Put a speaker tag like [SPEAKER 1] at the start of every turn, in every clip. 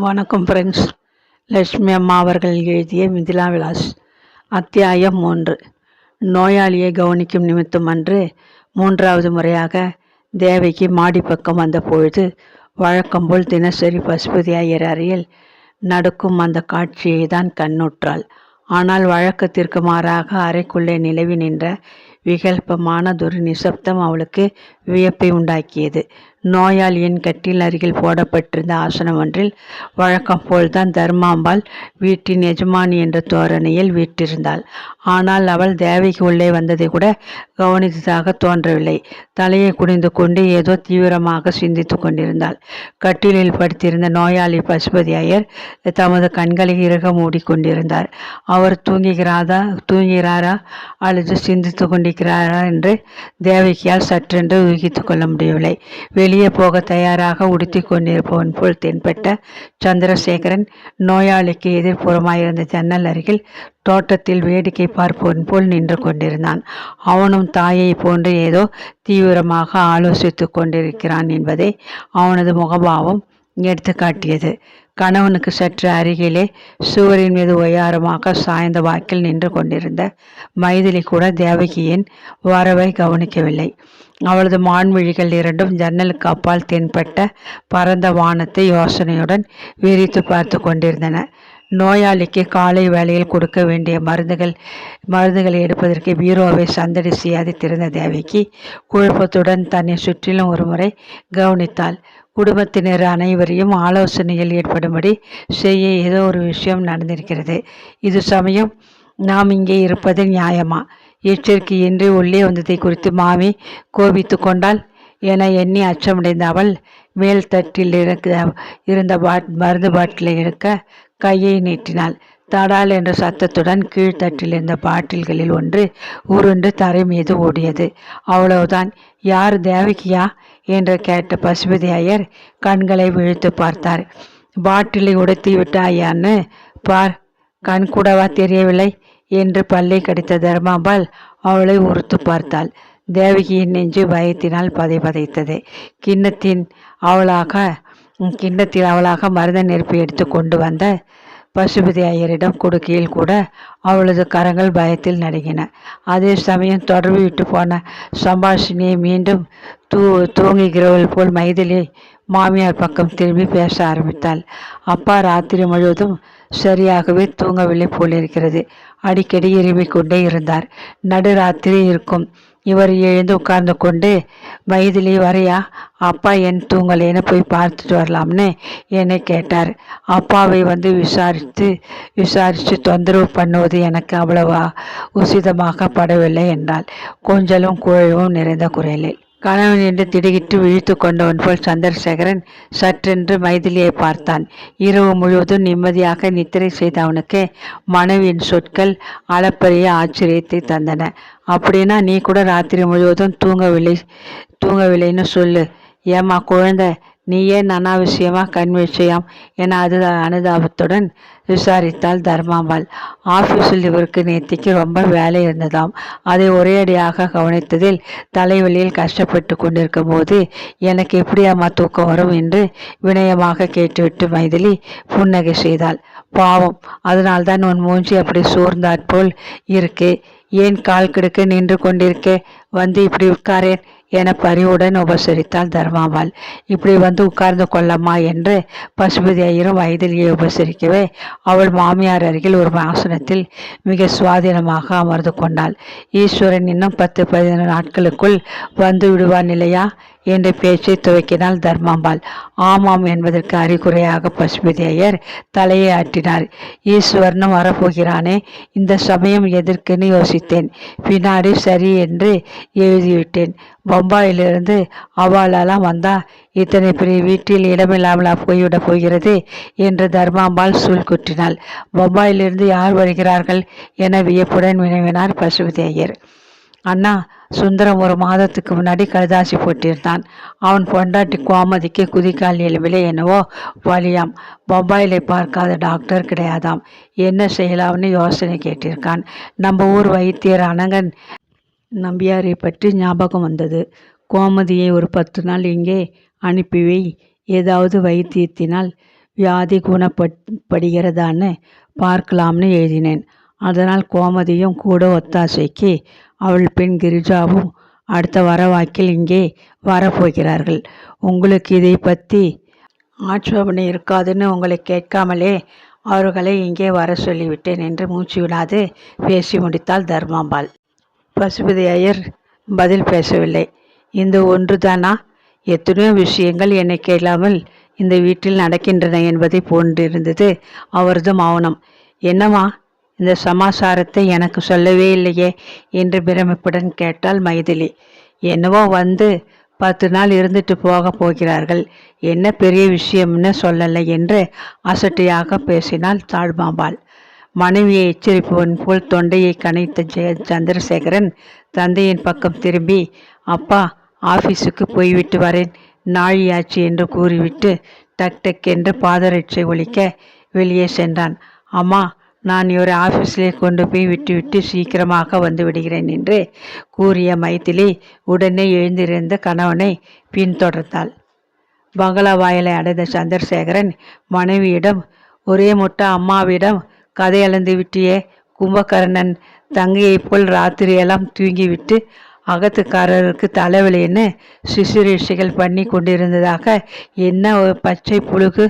[SPEAKER 1] வணக்கம் ஃப்ரெண்ட்ஸ் லட்சுமி அம்மா அவர்கள் எழுதிய மிதிலா விலாஸ். அத்தியாயம் மூன்று. நோயாளியை கவனிக்கும் நிமித்தம் அன்று மூன்றாவது முறையாக தேவைக்கு மாடிப்பக்கம் பக்கம் வந்த பொழுது வழக்கம்போல் தினசரி பசுபதி ஐயர் அறையில் நடக்கும் அந்த காட்சியை தான் கண்ணுற்றாள். ஆனால் வழக்கத்திற்கு மாறாக அறைக்குள்ளே நிலவி நின்ற விகல்பமானதொரு நிசப்தம் அவளுக்கு வியப்பை உண்டாக்கியது. நோயாளியின் கட்டில் அருகில் போடப்பட்டிருந்த ஆசனம் ஒன்றில் வழக்கம் போல்தான் தர்மாம்பாள் வீட்டின் எஜமானி என்ற தோரணையில் வீட்டிருந்தாள் ஆனால் அவள் தேவைக்கு உள்ளே வந்ததை கூட கவனித்ததாக தோன்றவில்லை. தலையை குனிந்து கொண்டு ஏதோ தீவிரமாக சிந்தித்து கொண்டிருந்தாள். கட்டிலில் படுத்திருந்த நோயாளி பசுபதி ஐயர் தமது கண்களை இறுக மூடிக்கொண்டிருந்தார் அவர் தூங்குகிறாரா தூங்குகிறாரா? அல்லது சிந்தித்து கொண்டிருக்கிறாரா? என்று தேவகியால் சற்றென்று ஊகித்து கொள்ள முடியவில்லை. வெளியே போக தயாராக உடுத்தி கொண்டிருப்பவன் போல் தென்பட்ட சந்திரசேகரன் நோயாளிக்கு எதிர்ப்புறமாயிருந்த ஜன்னல் அருகில் தோட்டத்தில் வேடிக்கை பார்ப்பவன் போல் நின்று கொண்டிருந்தான். அவனும் தாயை போன்று ஏதோ தீவிரமாக ஆலோசித்து கொண்டிருக்கிறான் என்பதை அவனது முகபாவம் எடுத்து காட்டியது. கணவனுக்கு சற்று அருகிலே சுவரின் மீது ஒய்யாரமாக சாய்ந்த வாக்கில் நின்று கொண்டிருந்த மைதிலி கூட தேவகியின் வரவை கவனிக்கவில்லை. அவளது மான்விழிகள் இரண்டும் ஜன்னலுக்கு அப்பால் தென்பட்ட பரந்த வானத்தை யோசனையுடன் விரித்து பார்த்து கொண்டிருந்தன. நோயாளிக்கு காலை வேளையில் கொடுக்க வேண்டிய மருந்துகள் மருந்துகளை எடுப்பதற்கு பீரோவை சந்தடி செய்யாது திறந்த தேவைக்கு குழப்பத்துடன் தன்னை சுற்றிலும் ஒருமுறை கவனித்தாள். குடும்பத்தினர் அனைவரையும் ஆலோசனையில் ஏற்படும்படி செய்ய ஏதோ ஒரு விஷயம் நடந்திருக்கிறது. இது சமயம் நாம் இங்கே இருப்பது நியாயமா? எச்சரிக்கை இன்றி உள்ளே வந்ததை குறித்து மாமி கோபித்து கொண்டால் என எண்ணி அச்சமடைந்த அவள் மேல் தட்டில் இருக்க இருந்த பாட் மருந்து பாட்டிலை எடுக்க கையை நீட்டினாள். தடால் என்ற சத்தத்துடன் கீழ்த்தட்டில் இருந்த பாட்டில்களில் ஒன்று உருண்டு தரை மீது ஓடியது. அவ்வளவுதான். யார் தேவகியா? என்று கேட்ட பசுபதி ஐயர் கண்களை விழித்து பார்த்தார். பாட்டிலை உடைத்து விட்டாயான்னு பார் கண் கூடவா தெரியவில்லை. என்று பல்லை கடித்த தர்மாம்பாள் அவளை உறுத்து பார்த்தாள். தேவகியின் நெஞ்சு பயத்தினால் பதை பதைத்தது. கிண்ணத்தின் அவளாக கிண்ணத்தில் அவளாக மருத நெருப்பு எடுத்து கொண்டு வந்த பசுபதி ஐயரிடம் கொடுக்கையில் கூட அவளது கரங்கள் பயத்தில் நடுங்கின. அதே சமயம் தொடர்பு விட்டு போன சம்பாஷினியை மீண்டும் தூ தூங்குகிறவள் போல் மைதிலி மாமியார் பக்கம் திரும்பி பேச ஆரம்பித்தாள். அப்பா ராத்திரி முழுவதும் சரியாகவே தூங்கவில்லை போலிருக்கிறது. அடிக்கடி இருமிக் கொண்டே இருந்தார் நடுராத்திரி இருக்கும். இவர் எழுந்து உட்கார்ந்து கொண்டு வயதிலே வரையா? அப்பா என் தூங்கலேன்னு போய் பார்த்துட்டு வரலாம்னு என்னை கேட்டார். அப்பாவை வந்து விசாரித்து விசாரித்து தொந்தரவு பண்ணுவது எனக்கு அவ்வளவா உசிதமாக படவில்லை என்றால் கொஞ்சலும் குழவும் நிறைந்த குரலில். கணவன் என்று திடுகிட்டு விழித்து கொண்டவன் போல் சந்திரசேகரன் சற்றென்று மைதிலியை பார்த்தான். இரவு முழுவதும் நிம்மதியாக நித்திரை செய்த அவனுக்கு மனைவியின் சொற்கள் அளப்பரிய ஆச்சரியத்தை தந்தன. அப்படின்னா நீ கூட ராத்திரி முழுவதும் தூங்கவில்லை தூங்கவில்லைன்னு சொல்லு. ஏமா குழந்தை நீ ஏன் அனாவசியமாக கண் விஷயம் என அது அனுதாபத்துடன் விசாரித்தாள் தர்மாம்பாள் ஆஃபீஸில் இவருக்கு நேத்திக்கு ரொம்ப வேலை இருந்ததாம். அதை ஒரேடியாக கவனித்ததில் தலைவலியில் கஷ்டப்பட்டு கொண்டிருக்கும் போது எனக்கு எப்படியாம்மா தூக்கம் வரும்? என்று வினயமாக கேட்டுவிட்டு மைதிலி புன்னகை செய்தாள். பாவம் அதனால்தான் உன் மூஞ்சி அப்படி சோர்ந்தாற்போல் இருக்கு. ஏன் கால் கெடுக்க நின்று கொண்டிருக்கே? வந்து இப்படி உட்காரேன். என பரிவுடன் உபசரித்தாள் தர்மாபால் இப்படி வந்து உட்கார்ந்து கொள்ளம்மா என்று பசுபதி ஐயரும் வயதிலேயே உபசரிக்கவே அவள் மாமியார் அருகில் ஒரு ஆசனத்தில் மிக சுவாதீனமாக அமர்ந்து கொண்டாள். ஈஸ்வரன் இன்னும் பத்து பதினொன்று நாட்களுக்குள் வந்து விடுவான் இல்லையா? என்று பேச்சை துவக்கினாள் தர்மாம்பாள். ஆமாம் என்பதற்கு அறிகுறையாக பசுபதி ஐயர் தலையை ஆட்டினார். ஈஸ்வரனும் வரப்போகிறானே இந்த சமயம் எதற்குன்னு யோசித்தேன். பின்னாடி சரி என்று எழுதிவிட்டேன். பம்பாயிலிருந்து அவளெல்லாம் வந்தா இத்தனை பெரிய வீட்டில் இடமில்லாமலா போய்விட போகிறது என்று தர்மாம்பாள் சூழ் குற்றினாள். பம்பாயிலிருந்து யார் வருகிறார்கள் என வியப்புடன் வினவினார் பசுபதி ஐயர். அண்ணா சுந்தரம் ஒரு மாதத்துக்கு முன்னாடி கழுதாசி போட்டிருந்தான். அவன் பொண்டாட்டி கோமதிக்கு குதிக்கால் எலும்பிலே என்னவோ வலியாம். பம்பாயிலை பார்க்காத டாக்டர் கிடையாதாம். என்ன செய்யலாம்னு யோசனை கேட்டிருக்கான். நம்ம ஊர் வைத்தியர் அனங்கன் நம்பியாரை பற்றி ஞாபகம் வந்தது. கோமதியை ஒரு பத்து நாள் இங்கே அனுப்பி வை ஏதாவது வைத்தியத்தினால் வியாதி குணப்படுகிறதான்னு பார்க்கலாம்னு எழுதினேன். அதனால் கோமதியும் கூட ஒத்தாசைக்கு அவள் பெண் கிரிஜாவும் அடுத்த வரவாக்கில் இங்கே வரப்போகிறார்கள். உங்களுக்கு இதை பற்றி ஆட்சேபனை இருக்காதுன்னு உங்களை கேட்காமலே அவர்களை இங்கே வர சொல்லிவிட்டேன் என்று மூச்சு விடாது. பேசி முடித்தாள் தர்மாம்பாள் பசுபதி ஐயர் பதில் பேசவில்லை. இந்த ஒன்றுதானா? எத்தனையோ விஷயங்கள் என்னை கேளாமல் இந்த வீட்டில் நடக்கின்றன என்பதை போன்றிருந்தது அவரது மௌனம். என்னம்மா? இந்த சமாசாரத்தை எனக்கு சொல்லவே இல்லையே என்று பிரமிப்புடன் கேட்டாள் மைதிலி. என்னவோ வந்து பத்து நாள் இருந்துட்டு போக போகிறார்கள். என்ன பெரிய விஷயம்னு சொல்லலை என்று அசட்டையாக பேசினாள் தாழ்மாம்பாள். மனைவியை எச்சரிப்பவன் போல் தொண்டையை கனைத்த ஜெய சந்திரசேகரன் தந்தையின் பக்கம் திரும்பி அப்பா ஆஃபீஸுக்கு போய்விட்டு வரேன். நாழியாச்சு என்று கூறிவிட்டு டக் டக் என்று பாதரட்சை ஒழிக்க வெளியே சென்றான். அம்மா நான் இவரை ஆஃபீஸிலே கொண்டு போய் விட்டுவிட்டு சீக்கிரமாக வந்து விடுகிறேன் என்று கூறிய மைத்திலி உடனே எழுந்திருந்த கணவனை பின்தொடர்ந்தாள். பங்களா வாயிலை அடைந்த சந்திரசேகரன் மனைவியிடம் ஒரே முட்டை அம்மாவிடம் கதை அளந்து விட்டியே கும்பகர்ணன் தங்கையைப் போல் ராத்திரியெல்லாம் தூங்கிவிட்டு அகத்துக்காரருக்கு தலைவலின்னு சிசுரீஷைகள் பண்ணி கொண்டிருந்ததாக என்ன ஒரு பச்சை புழுகு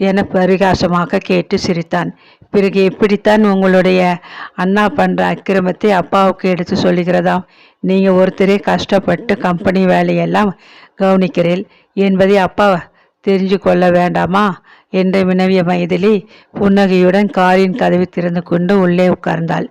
[SPEAKER 1] என பரிகாசமாக கேட்டு சிரித்தான். பிறகு எப்படித்தான் உங்களுடைய அண்ணா பண்ணுற அக்கிரமத்தை அப்பாவுக்கு எடுத்து சொல்லுகிறதாம்? நீங்கள் ஒருத்தரே கஷ்டப்பட்டு கம்பெனி வேலையெல்லாம் கவனிக்கிறீள் என்பதை அப்பா தெரிஞ்சு கொள்ள வேண்டாமா? என்று வினவிய மைதிலி புன்னகையுடன் காரின் கதவை திறந்து கொண்டு உள்ளே உட்கார்ந்தாள்.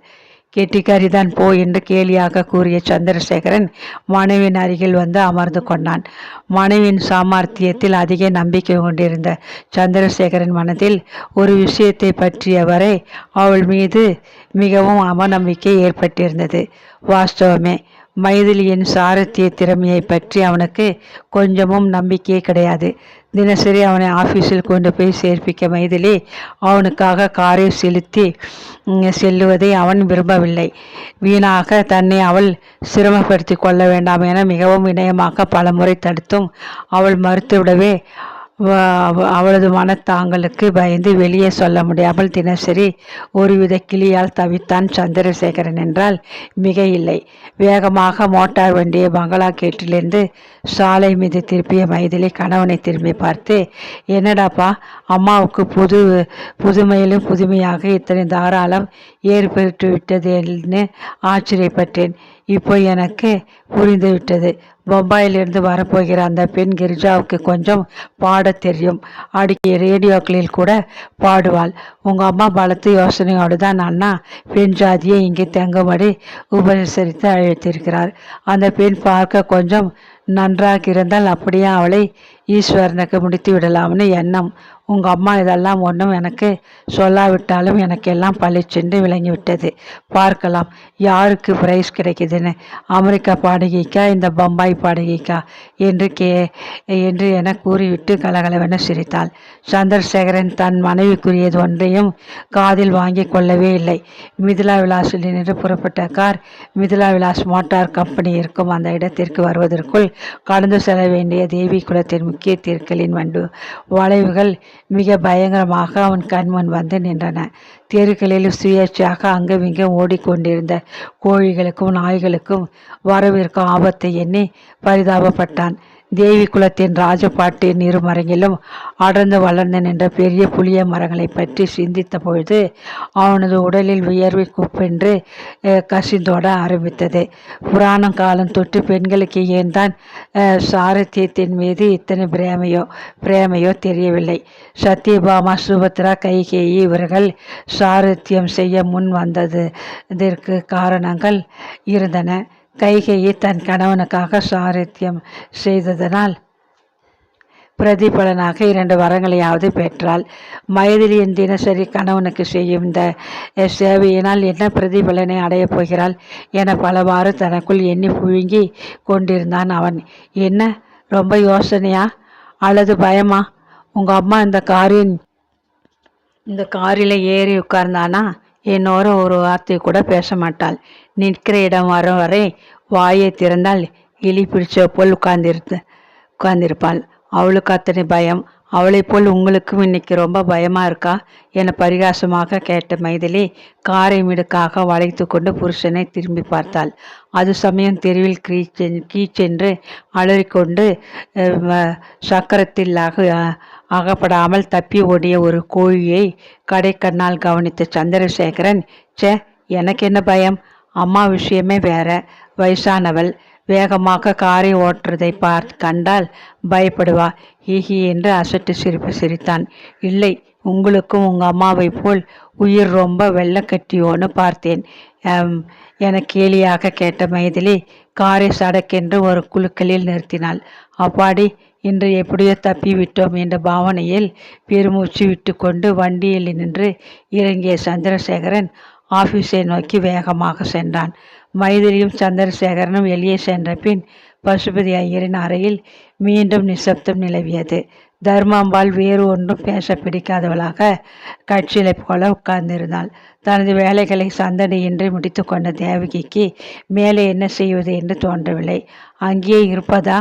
[SPEAKER 1] கெட்டிக்காரிதான் போ என்று கேலியாக கூறிய சந்திரசேகரன் மனைவின் அருகில் வந்து அமர்ந்து கொண்டான். மனைவின் சாமர்த்தியத்தில் அதிக நம்பிக்கை கொண்டிருந்த சந்திரசேகரன் மனதில் ஒரு விஷயத்தை பற்றியவரை அவள் மீது மிகவும் அவநம்பிக்கை ஏற்பட்டிருந்தது. வாஸ்தவமே மைதிலியின் சாரத்திய திறமையை பற்றி அவனுக்கு கொஞ்சமும் நம்பிக்கையே கிடையாது. தினசரி அவனை ஆஃபீஸில் கொண்டு போய் சேர்ப்பிக்க மைதிலி அவனுக்காக காரை செலுத்தி செல்லுவதை அவன் விரும்பவில்லை. வீணாக தன்னை அவள் சிரமப்படுத்தி கொள்ள வேண்டாம் என மிகவும் இணையமாக பலமுறை தடுத்தும் அவள் மறுத்துவிடவே அவளது மனத்தாங்களுக்கு பயந்து வெளியே சொல்ல முடியாமல் தினசரி ஒருவித கிளியால் தவித்தான் சந்திரசேகரன் என்றால் மிக இல்லை. வேகமாக மோட்டார் வண்டியை பங்களா கேட்டிலிருந்து சாலை மீது திருப்பிய மைதிலி கணவனை திரும்பி பார்த்து என்னடாப்பா அம்மாவுக்கு புது புதுமையிலும் புதுமையாக இத்தனை தாராளம் ஏற்பட்டு விட்டதுன்னு ஆச்சரியப்பட்டேன். இப்போ எனக்கு புரிந்துவிட்டது. பம்பாயிலிருந்து வரப்போகிற அந்த பெண் கிரிஜாவுக்கு கொஞ்சம் பாட தெரியும். அடிக்கடி ரேடியோக்களில் கூட பாடுவாள். உங்கள் அம்மா பலத்து யோசனையோடு தான் அண்ணா பெண் ஜாதியை இங்கே தங்கும்படி உபசரித்து அழைத்திருக்கிறார். அந்த பெண் பார்க்க கொஞ்சம் நன்றாக இருந்தால் அப்படியே அவளை ஈஸ்வரனுக்கு முடித்து விடலாம்னு எண்ணம். உங்கள் அம்மா இதெல்லாம் ஒன்றும் எனக்கு சொல்லாவிட்டாலும் எனக்கு எல்லாம் பளிச்சென்று விளங்கிவிட்டது பார்க்கலாம் யாருக்கு ப்ரைஸ் கிடைக்குதுன்னு? அமெரிக்கா பாடகிக்கா இந்த பம்பாய் பாடகிக்கா? என்று கே என்று என கூறிவிட்டு கலகலவென சிரித்தாள். சந்திரசேகரன் தன் மனைவிக்குரியது ஒன்றையும் காதில் வாங்கி கொள்ளவே இல்லை. மிதிலா விலாசில் நின்று புறப்பட்ட car Mithila Vilas motor company இருக்கும் அந்த இடத்திற்கு வருவதற்குள் கடந்து செல்ல வேண்டிய தேவி குலத்தின் முக்கிய தீர்க்கலின் வண்டு வளைவுகள் மிக பயங்கரமாக அவன் கண்முன் வந்து நின்றன. தெருக்களில் சுயேட்சையாக அங்கும் இங்கும் ஓடிக்கொண்டிருந்த கோழிகளுக்கும் நாய்களுக்கும் வரவிருக்கும் ஆபத்தை எண்ணி பரிதாபப்பட்டான். தேவி குலத்தின் ராஜபாட்டின் இருமரங்கிலும் அடர்ந்து வளர்ந்து நின்ற பெரிய புளிய மரங்களை பற்றி சிந்தித்த பொழுது அவனது உடலில் வியர்வை குப்பென்று கசிந்தோட ஆரம்பித்தது. புராணம் காலம் தொட்டு பெண்களுக்கு ஏன் தான் சாரத்தியத்தின் மீது இத்தனை பிரேமையோ பிரேமையோ தெரியவில்லை. சத்யபாமா சுபத்ரா கைகேயி இவர்கள் சாரத்தியம் செய்ய முன் வந்தது இதற்கு காரணங்கள் இருந்தன. கைகையை தன் கணவனுக்காக சாரத்தியம் செய்ததனால் பிரதிபலனாக இரண்டு வரங்களையாவது பெற்றாள். மைதிலியின் தினசரி கணவனுக்கு செய்யும் இந்த சேவையினால் என்ன பிரதிபலனை அடையப் போகிறாள் என பலவாறு தனக்குள் எண்ணி புழுங்கி கொண்டிருந்தான் அவன். என்ன ரொம்ப யோசனையா? அல்லது பயமா? உங்கள் அம்மா இந்த காரின் இந்த காரில் ஏறி உட்கார்ந்தானா? என்னோட ஒரு வார்த்தை கூட பேச மாட்டாள் நிற்கிற இடம் வரும் வரை வாயை திறந்தால் இலி பிடிச்ச போல் உட்கார்ந்திருந்த உட்கார்ந்திருப்பாள். அவளுக்கு அத்தனை பயம் அவளை போல் உங்களுக்கும் இன்னைக்கு ரொம்ப பயமா இருக்கா? என பரிகாசமாக கேட்ட மைதிலி காரை மிடுக்காக வளைத்து கொண்டு புருஷனை திரும்பி பார்த்தாள். அது சமயம் தெருவில் கீச்சென் கீச்சென்று அலறிக்கொண்டு சக்கரத்தில் அக அகப்படாமல் தப்பி ஓடிய ஒரு கோழியை கடைக்கண்ணால் கவனித்த சந்திரசேகரன் சே எனக்கு என்ன பயம்? அம்மா விஷயமே வேற. வயசானவள் வேகமாக காரை ஓட்டுறதை பார்த்து கண்டால் பயப்படுவா. ஹிஹி என்று அசட்டு சிரிப்பு சிரித்தான். இல்லை உங்களுக்கும் உங்கள் அம்மாவை போல் உயிர் ரொம்ப வெள்ளக்கட்டியோன்னு பார்த்தேன். என கேலியாக கேட்ட மைதிலி காரை சடக்கென்று ஒரு குழுக்களில் நிறுத்தினாள். அப்பாடி இன்று எப்படியோ தப்பி விட்டோம் என்ற பாவனையில் பெருமூச்சு விட்டுக்கொண்டு வண்டியில் நின்று இறங்கிய சந்திரசேகரன் ஆஃபீஸை நோக்கி வேகமாக சென்றான். மைதிரியும் சந்திரசேகரனும் வெளியே சென்ற பின் பசுபதி ஐயரின் அறையில் மீண்டும் நிசப்தம் நிலவியது. தர்மாம்பாள் வேறு ஒன்றும் பேச பிடிக்காதவளாக கட்சியிலை போல உட்கார்ந்திருந்தாள். தனது வேலைகளை சந்தடியின்றி முடித்து கொண்ட தேவகிக்கு மேலே என்ன செய்வது என்று தோன்றவில்லை. அங்கேயே இருப்பதா?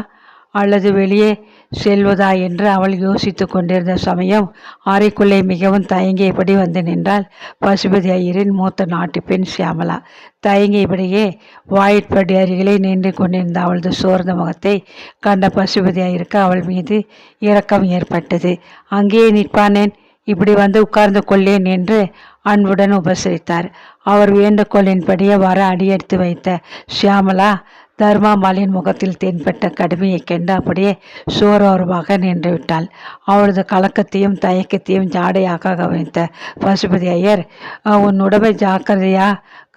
[SPEAKER 1] அல்லது வெளியே செல்வதா என்று அவள் யோசித்து கொண்டிருந்த சமயம் அறைக்குள்ளே மிகவும் தயங்கியபடி வந்து நின்றாள். பசுபதி ஐயரின் மூத்த நாட்டு பெண் சியாமலா தயங்கியபடியே வாயிற்படி அருகிலே நின்று கொண்டிருந்த அவளது சோர்ந்த முகத்தை கண்ட பசுபதி ஐயருக்கு அவள் மீது இரக்கம் ஏற்பட்டது. அங்கேயே நிற்பானேன். இப்படி வந்து உட்கார்ந்து கொள்ளேன் என்று அன்புடன் உபசரித்தார். அவர் வேண்டுகோளின்படியே வர அடியெடுத்து வைத்த சியாமலா தர்மாமாலின் முகத்தில் தென்பட்ட கடுமையை கண்டு அப்படியே சோரோரமாக நின்றுவிட்டாள். அவளது கலக்கத்தையும் தயக்கத்தையும் ஜாடையாக கவனித்த பசுபதி ஐயர் உன் உடம்பை ஜாக்கிரதையா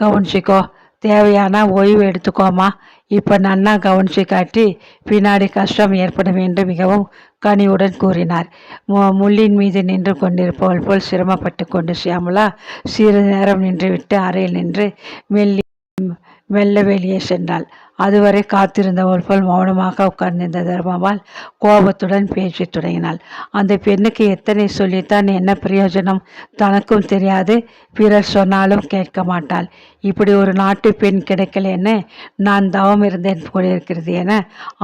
[SPEAKER 1] கவனிச்சிக்கோ தேவையான ஓய்வு எடுத்துக்கோமா? இப்போ நன்னா கவனிச்சு காட்டி பின்னாடி கஷ்டம் ஏற்படும் என்று மிகவும் கனிவுடன் கூறினார். முள்ளின் மீது நின்று கொண்டிருப்பவள் போல் சிரமப்பட்டு கொண்டு சியாமலா சிறிது நேரம் நின்றுவிட்டு அறையில் நின்று மெல்லி மெல்ல வெளியே சென்றாள். அதுவரை காத்திருந்தவள் போல் மௌனமாக உட்கார்ந்திருந்த தர்மாவால் கோபத்துடன் பேச்சு தொடங்கினாள். அந்த பெண்ணுக்கு எத்தனை சொல்லித்தான் என்ன பிரயோஜனம்? தனக்கும் தெரியாது. பிறர் சொன்னாலும் கேட்க மாட்டாள். இப்படி ஒரு நாட்டு பெண் கிடைக்கலன்னு நான் தவம் இருந்தேன் போலிருக்கிறது என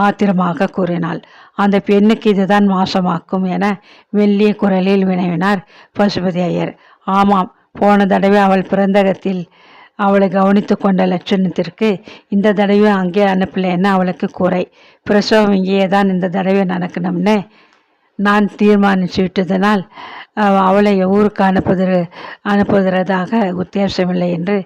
[SPEAKER 1] ஆத்திரமாக கூறினாள். அந்த பெண்ணுக்கு இதுதான் மோசமாக்கும் என மெல்லிய குரலில் வினவினார் பசுபதி ஐயர். ஆமாம் போன தடவை அவள் பிறந்தகத்தில் அவளை கவனித்து கொண்ட லட்சணத்திற்கு இந்த தடவை அங்கே அனுப்பலைன்னு அவளுக்கு குறை பிரசவம் இங்கேயே தான் இந்த தடவை நடக்கணும்னு நான் தீர்மானித்து விட்டதனால் அவளை ஊருக்கு அனுப்புது அனுப்புகிறதாக உத்தேசமில்லை என்று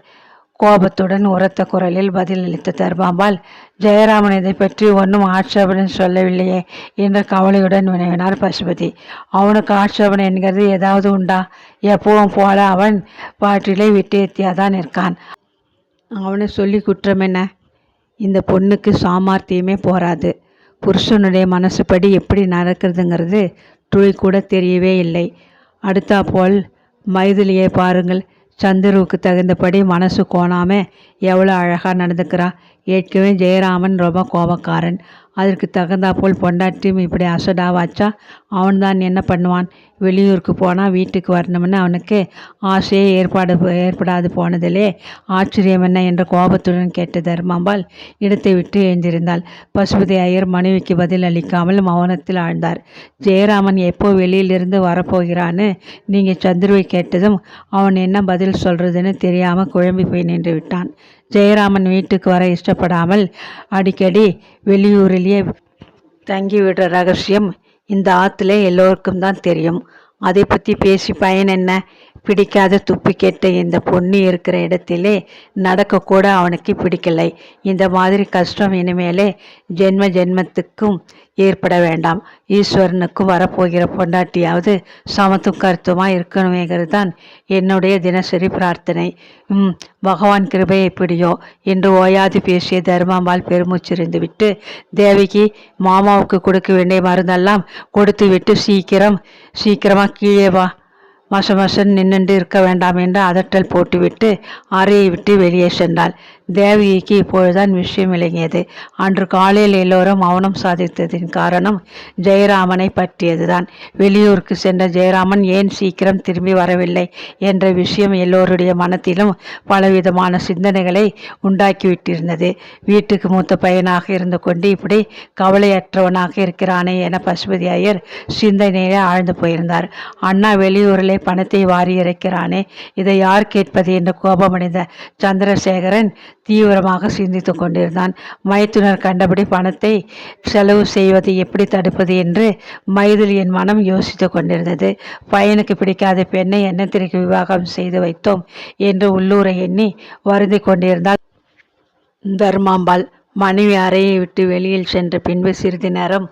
[SPEAKER 1] கோபத்துடன் உரத்த குரலில் பதிலளித்த தர்மாம்பாள் ஜெயராமன் இதை பற்றி ஒன்றும் ஆட்சேபனை சொல்லவில்லையே என்ற கவலையுடன் வினவினார் பசுபதி. அவனுக்கு ஆட்சேபனை என்கிறது ஏதாவது உண்டா? எப்பவும் போல அவன் பாட்டிலே விட்டேத்தியாதான் இருக்கான் அவனை சொல்லி குற்றம் என்ன? இந்த பொண்ணுக்கு சாமர்த்தியமே போராது. புருஷனுடைய மனசுப்படி எப்படி நடக்கிறதுங்கிறது துளி கூட தெரியவே இல்லை. அடுத்தா போல் மைதிலியை பாருங்கள். சந்துருவுக்கு தகுந்தபடி மனசு கோணாமல் எவ்வளோ அழகாக நடந்துக்கிறா. ஏற்கனவே ஜெயராமன் ரொம்ப கோபக்காரன். அதற்கு தகுந்தாப்போல் பொண்டாட்டியும் இப்படி அசடாவாச்சா? அவன்தான் என்ன பண்ணுவான்? வெளியூருக்கு போனால் வீட்டுக்கு வரணும்னு அவனுக்கு ஆசையே ஏற்பாடு ஏற்படாது போனதிலே. ஆச்சரியம் என்ன என்ற கோபத்துடன் கேட்ட தர்மாம்பாள் இடத்தை விட்டு எழுந்திருந்தாள். பசுபதி ஐயர் மனைவிக்கு பதில் அளிக்காமல் மௌனத்தில் ஆழ்ந்தார். ஜெயராமன் எப்போ வெளியிலிருந்து வரப்போகிறான்னு நீங்கள் சந்துருவை கேட்டதும் அவன் என்ன பதில் சொல்கிறதுன்னு தெரியாமல் குழம்பி போய் நின்று விட்டான். ஜெயராமன் வீட்டுக்கு வர இஷ்டப்படாமல் அடிக்கடி வெளியூரிலேயே தங்கிவிடுற ரகசியம் இந்த ஆற்றுல எல்லோருக்கும் தான் தெரியும். அதை பற்றி பேசி பயன் என்ன? பிடிக்காத துப்பி கேட்ட இந்த பொண்ணு இருக்கிற இடத்திலே நடக்கக்கூட அவனுக்கு பிடிக்கலை. இந்த மாதிரி கஷ்டம் இனிமேலே ஜென்ம ஜென்மத்துக்கும் ஏற்பட வேண்டாம். ஈஸ்வரனுக்கும் வரப்போகிற பொண்டாட்டியாவது சமத்தும் கருத்துமாக இருக்கணுமேங்கிறது தான் என்னுடைய தினசரி பிரார்த்தனை. ம் பகவான் கிருபை எப்படியோ என்று ஓயாது பேசிய தர்மாம்பாள் பெருமூச்சிருந்து விட்டு தேவிக்கு மாமாவுக்கு கொடுக்க வேண்டிய மருந்தெல்லாம் கொடுத்து விட்டு சீக்கிரம் சீக்கிரமாக கீழே வா. மசமசன் நின்னுண்டு இருக்க வேண்டாம் என்று அதட்டல் போட்டுவிட்டு அறையை விட்டு வெளியே சென்றாள். தேவகிக்கு இப்பொழுதுதான் விஷயம் விளங்கியது. அன்று காலையில் எல்லோரும் மௌனம் சாதித்ததின் காரணம் ஜெயராமனை பற்றியதுதான். வெளியூருக்கு சென்ற ஜெயராமன் ஏன் சீக்கிரம் திரும்பி வரவில்லை என்ற விஷயம் எல்லோருடைய மனத்திலும் பலவிதமான சிந்தனைகளை உண்டாக்கிவிட்டிருந்தது. வீட்டுக்கு மூத்த பையனாக இருந்து கொண்டு இப்படி கவலையற்றவனாக இருக்கிறானே என பசுபதி ஐயர் சிந்தனையிலே ஆழ்ந்து போயிருந்தார். அண்ணா வெளியூரிலே பணத்தை வாரி இறைக்கிறானே. இதை யார் கேட்பது என்று கோபமடைந்த சந்திரசேகரன் தீவிரமாக சிந்தித்து கொண்டிருந்தான். மைத்துனர் கண்டபடி பணத்தை செலவு செய்வதை எப்படி தடுப்பது என்று மைதிலியின் மனம் யோசித்து கொண்டிருந்தது. பையனுக்கு பிடிக்காத பெண்ணை எண்ணத்திற்கு விவாகம் செய்து வைத்தோம் என்று உள்ளூரை எண்ணி வருந்தி கொண்டிருந்தால் தர்மாம்பாள் மனைவி அறையை விட்டு வெளியில் சென்ற பின்பு சிறிது நேரம்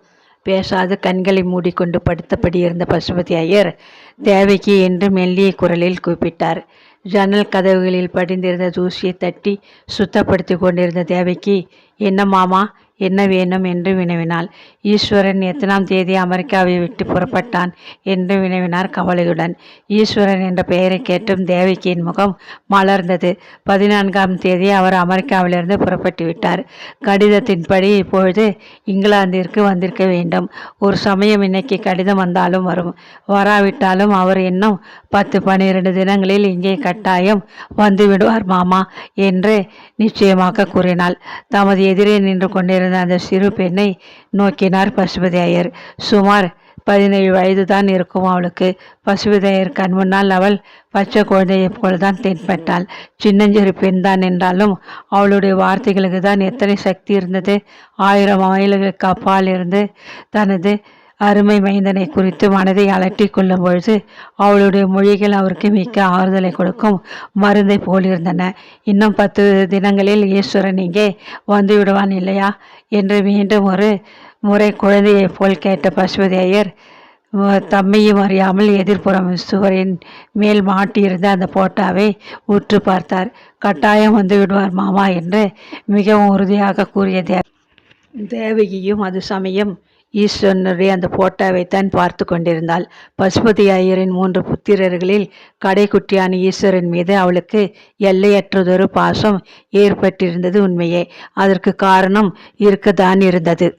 [SPEAKER 1] பேசாது கண்களை மூடிக்கொண்டு படுத்தபடி இருந்த பசுபதி ஐயர் தேவைக்கு என்று மெல்லிய குரலில் கூப்பிட்டார் ஜன்னல் கதவுகளில் படிந்திருந்த தூசியை தட்டி சுத்தப்படுத்தி கொண்டிருந்த தேவைக்கு என்ன மாமா என்ன வேணும் என்று வினவினாள். ஈஸ்வரன் எத்தனாம் தேதி அமெரிக்காவை விட்டு புறப்பட்டான் என்று வினவினார் கவலையுடன். ஈஸ்வரன் என்ற பெயரை கேட்டும் தேவகியின் முகம் மலர்ந்தது. பதினான்காம் தேதி அவர் அமெரிக்காவிலிருந்து புறப்பட்டு விட்டார். கடிதத்தின்படி இப்பொழுது இங்கிலாந்திற்கு வந்திருக்க வேண்டும். ஒரு சமயம் இன்னைக்கு கடிதம் வந்தாலும் வரும். வராவிட்டாலும் அவர் இன்னும் பத்து பன்னிரண்டு தினங்களில் இங்கே கட்டாயம் வந்துவிடுவார் மாமா என்று நிச்சயமாக கூறினாள். தமது எதிரே நின்று கொண்டிருந்த அந்த சிறு பெண்ணை நோக்கினார் பசுபதி ஐயர் சுமார் பதினேழு வயதுதான் இருக்கும் அவளுக்கு. பசுபதி கண் முன்னால் அவள் பச்சை குழந்தையைப் போல்தான் தென்பட்டாள். சின்னஞ்சிறு பெண் தான் என்றாலும் அவளுடைய வார்த்தைகளுக்கு தான் எத்தனை சக்தி இருந்தது. ஆயிரம் மைல்களுக்கு அப்பால் இருந்து தனது அருமை மைந்தனை குறித்து மனதை அலட்டி கொள்ளும் பொழுது அவளுடைய மொழிகள் அவருக்கு மிக்க ஆறுதலை கொடுக்கும் மருந்தை போலிருந்தன. இன்னும் பத்து தினங்களில் ஈஸ்வரன் இங்கே வந்து விடுவான் இல்லையா? என்று மீண்டும் ஒரு முறை குழந்தையைப் போல் கேட்ட பசுபதி ஐயர் தம்மையும் அறியாமல் எதிர்ப்புறம் சுவரின் மேல் மாட்டியிருந்த அந்த போட்டாவை உற்று பார்த்தார். கட்டாயம் வந்து விடுவார் மாமா என்று மிகவும் உறுதியாக கூறிய தேவகியும் அது சமயம் ஈஸ்வரனுடைய அந்த போட்டாவைத்தான் பார்த்து கொண்டிருந்தாள். பசுபதி ஐயரின் மூன்று புத்திரர்களில் கடைக்குட்டியான ஈஸ்வரன் மீது அவளுக்கு எல்லையற்றதொரு பாசம் ஏற்பட்டிருந்தது உண்மையே. அதற்கு காரணம் இருக்கத்தான் இருந்தது.